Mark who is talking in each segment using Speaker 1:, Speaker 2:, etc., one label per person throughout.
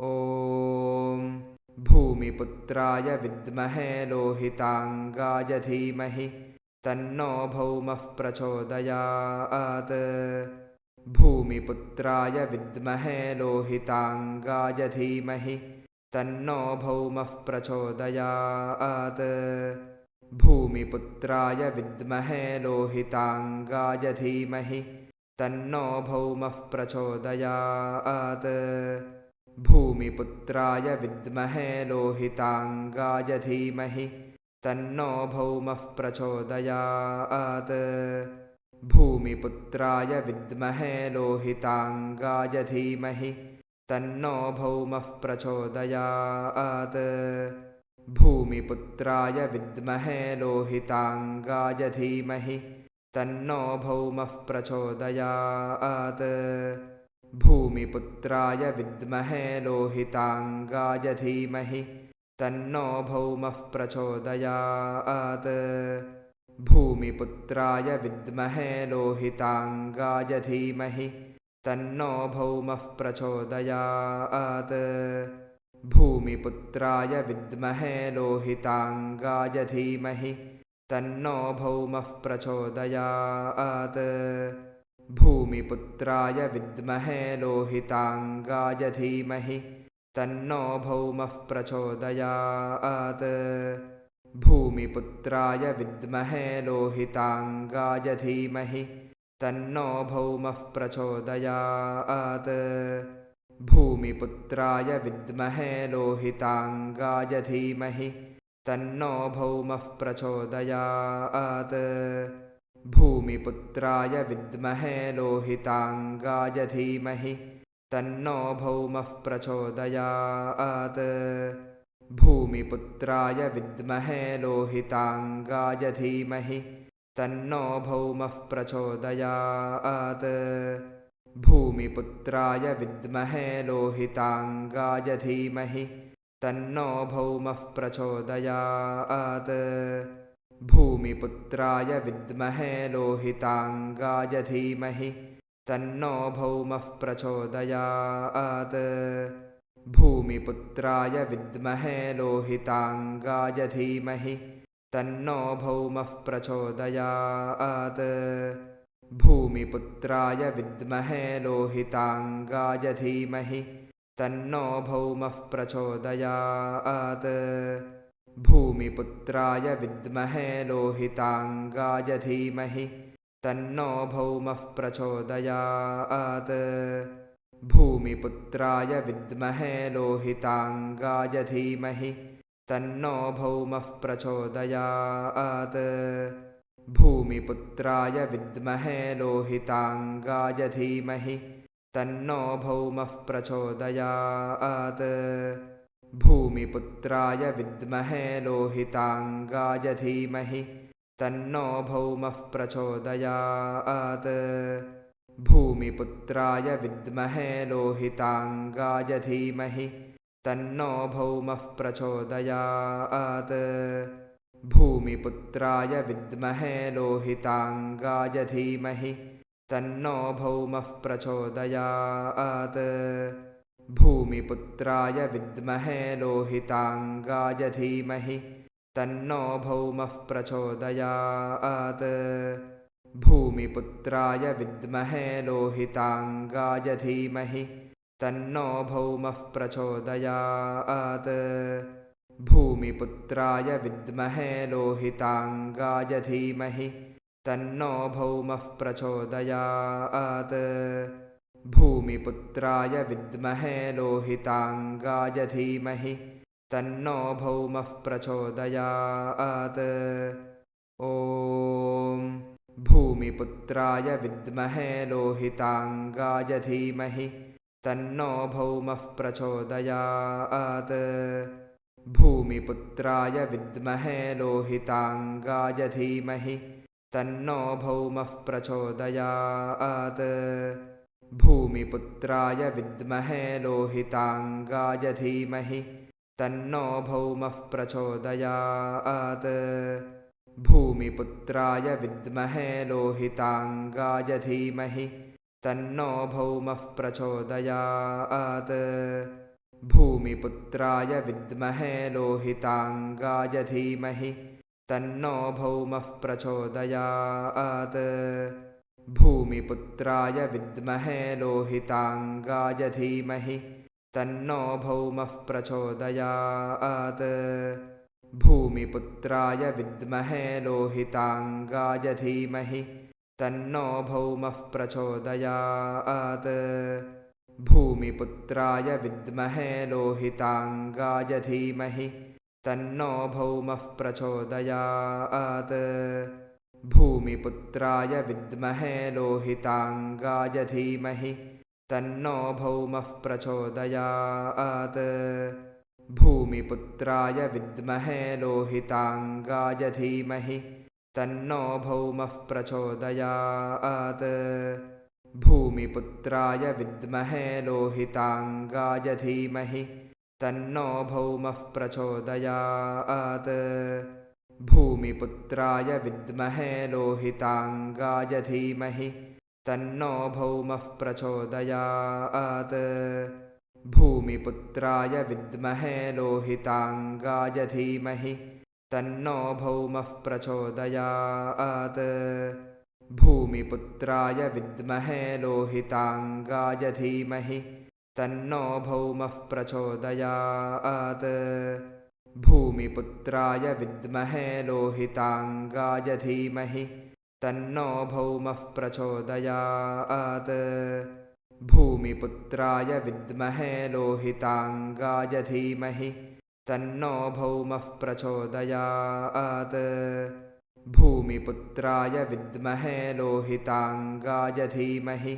Speaker 1: ॐ भूमिपुत्राय विद्महे लोहिताङ्गाय धीमहि तन्नो भौमः प्रचोदयात्। भूमिपुत्राय विद्महे लोहिताङ्गाय धीमहि तन्नो भौमः प्रचोदयात्। भूमिपुत्राय विद्महे लोहिताङ्गाय धीमहि तन्नो भौमः प्रचोदयात् भूमिपुत्राय विद्महे लोहिताङ्गाय धीमहि तन्नो भौमः प्रचोदयात्। भूमिपुत्राय विद्महे लोहिताङ्गाय धीमहि तन्नो भौमः प्रचोदयात्। भूमिपुत्राय विद्महे लोहिताङ्गाय धीमहि तन्नो भौमः प्रचोदयात् भूमिपुत्राय विद्महे लोहिताङ्गाय धीमहि तन्नो भौमः प्रचोदयात्। भूमिपुत्राय विद्महे लोहिताङ्गाय धीमहि तन्नो भौमः प्रचोदयात्। भूमिपुत्राय विद्महे लोहिताङ्गाय धीमहि तन्नो भौमः प्रचोदयात् भूमिपुत्राय विद्महे लोहिताङ्गाय धीमहि तन्नो भौमः प्रचोदयात्। भूमिपुत्राय विद्महे लोहिताङ्गाय धीमहि तन्नो भौमः प्रचोदयात्। भूमिपुत्राय विद्महे लोहिताङ्गाय धीमहि तन्नो भौमः प्रचोदयात् भूमिपुत्राय विद्महे लोहिताङ्गाय धीमहि तन्नो भौमः प्रचोदयात्। भूमिपुत्राय विद्महे लोहिताङ्गाय धीमहि तन्नो भौमः प्रचोदयात्। भूमिपुत्राय विद्महे लोहिताङ्गाय धीमहि तन्नो भौमः प्रचोदयात् भूमिपुत्राय विद्महे लोहिताङ्गाय धीमहि तन्नो भौमः प्रचोदयात्। भूमिपुत्राय विद्महे लोहिताङ्गाय धीमहि तन्नो भौमः प्रचोदयात्। भूमिपुत्राय विद्महे लोहिताङ्गाय धीमहि तन्नो भौमः प्रचोदयात् भूमिपुत्राय विद्महे लोहिताङ्गाय धीमहि तन्नो भौमः प्रचोदयात्। भूमिपुत्राय विद्महे लोहिताङ्गाय धीमहि तन्नो भौमः प्रचोदयात्। भूमिपुत्राय विद्महे लोहिताङ्गाय धीमहि तन्नो भौमः प्रचोदयात् भूमिपुत्राय विद्महे लोहिताङ्गाय धीमहि तन्नो भौमः प्रचोदयात्। भूमिपुत्राय विद्महे लोहिताङ्गाय धीमहि तन्नो भौमः प्रचोदयात्। भूमिपुत्राय विद्महे लोहिताङ्गाय धीमहि तन्नो भौमः प्रचोदयात् भूमिपुत्राय विद्महे लोहिताङ्गाय धीमहि तन्नो भौमः प्रचोदयात्। भूमिपुत्राय विद्महे लोहिताङ्गाय धीमहि तन्नो भौमः प्रचोदयात्। भूमिपुत्राय विद्महे लोहिताङ्गाय धीमहि तन्नो भौमः प्रचोदयात् भूमिपुत्राय विद्महे लोहिताङ्गाय धीमहि तन्नो भौमः प्रचोदयात्। ॐ भूमिपुत्राय विद्महे लोहिताङ्गाय धीमहि तन्नो भौमः प्रचोदयात्। भूमिपुत्राय विद्महे लोहिताङ्गाय धीमहि तन्नो भौमः प्रचोदयात् भूमिपुत्राय विद्महे लोहिताङ्गाय धीमहि तन्नो भौमः प्रचोदयात्। भूमिपुत्राय विद्महे लोहिताङ्गाय धीमहि तन्नो भौमः प्रचोदयात्। भूमिपुत्राय विद्महे लोहिताङ्गाय धीमहि तन्नो भौमः प्रचोदयात् भूमिपुत्राय विद्महे लोहिताङ्गाय धीमहि तन्नो भौमः प्रचोदयात्। भूमिपुत्राय विद्महे लोहिताङ्गाय धीमहि तन्नो भौमः प्रचोदयात्। भूमिपुत्राय विद्महे लोहिताङ्गाय धीमहि तन्नो भौमः प्रचोदयात् भूमिपुत्राय विद्महे लोहिताङ्गाय धीमहि तन्नो भौमः प्रचोदयात्। भूमिपुत्राय विद्महे लोहिताङ्गाय धीमहि तन्नो भौमः प्रचोदयात्। भूमिपुत्राय विद्महे लोहिताङ्गाय धीमहि तन्नो भौमः प्रचोदयात् भूमिपुत्राय विद्महे लोहिताङ्गाय धीमहि तन्नो भौमः प्रचोदयात्। भूमिपुत्राय विद्महे लोहिताङ्गाय धीमहि तन्नो भौमः प्रचोदयात्। भूमिपुत्राय विद्महे लोहिताङ्गाय धीमहि तन्नो भौमः प्रचोदयात् भूमिपुत्राय विद्महे लोहिताङ्गाय धीमहि तन्नो भौमः प्रचोदयात्। भूमिपुत्राय विद्महे लोहिताङ्गाय धीमहि तन्नो भौमः प्रचोदयात्। भूमिपुत्राय विद्महे लोहिताङ्गाय धीमहि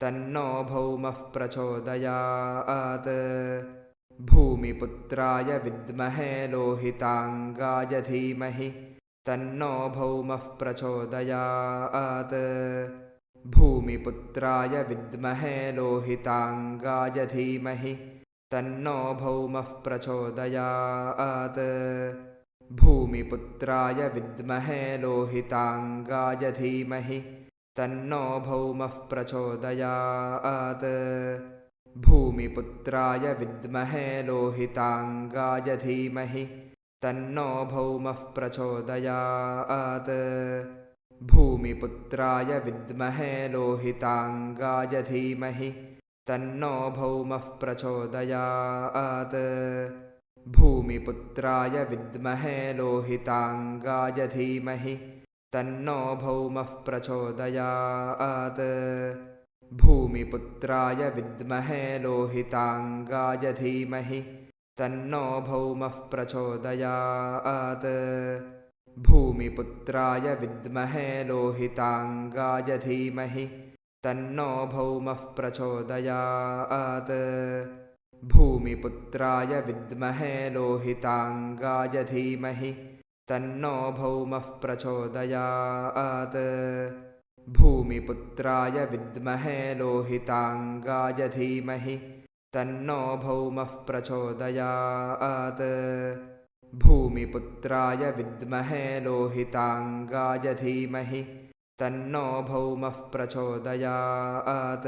Speaker 1: तन्नो भौमः प्रचोदयात् भूमिपुत्राय विद्महे लोहिताङ्गाय धीमहि तन्नो भौमः प्रचोदयात्। भूमिपुत्राय विद्महे लोहिताङ्गाय धीमहि तन्नो भौमः प्रचोदयात्। भूमिपुत्राय विद्महे लोहिताङ्गाय धीमहि तन्नो भौमः प्रचोदयात् भूमिपुत्राय विद्महे लोहिताङ्गाय धीमहि तन्नो भौमः प्रचोदयात्। भूमिपुत्राय विद्महे लोहिताङ्गाय धीमहि तन्नो भौमः प्रचोदयात्। भूमिपुत्राय विद्महे लोहिताङ्गाय धीमहि तन्नो भौमः प्रचोदयात् भूमिपुत्राय विद्महे लोहिताङ्गाय धीमहि तन्नो भौमः प्रचोदयात्। भूमिपुत्राय विद्महे लोहिताङ्गाय धीमहि तन्नो भौमः प्रचोदयात्। भूमिपुत्राय विद्महे लोहिताङ्गाय धीमहि तन्नो भौमः प्रचोदयात् भूमिपुत्राय विद्महे लोहिताङ्गाय धीमहि तन्नो भौमः प्रचोदयात्। भूमिपुत्राय विद्महे लोहिताङ्गाय धीमहि तन्नो भौमः प्रचोदयात्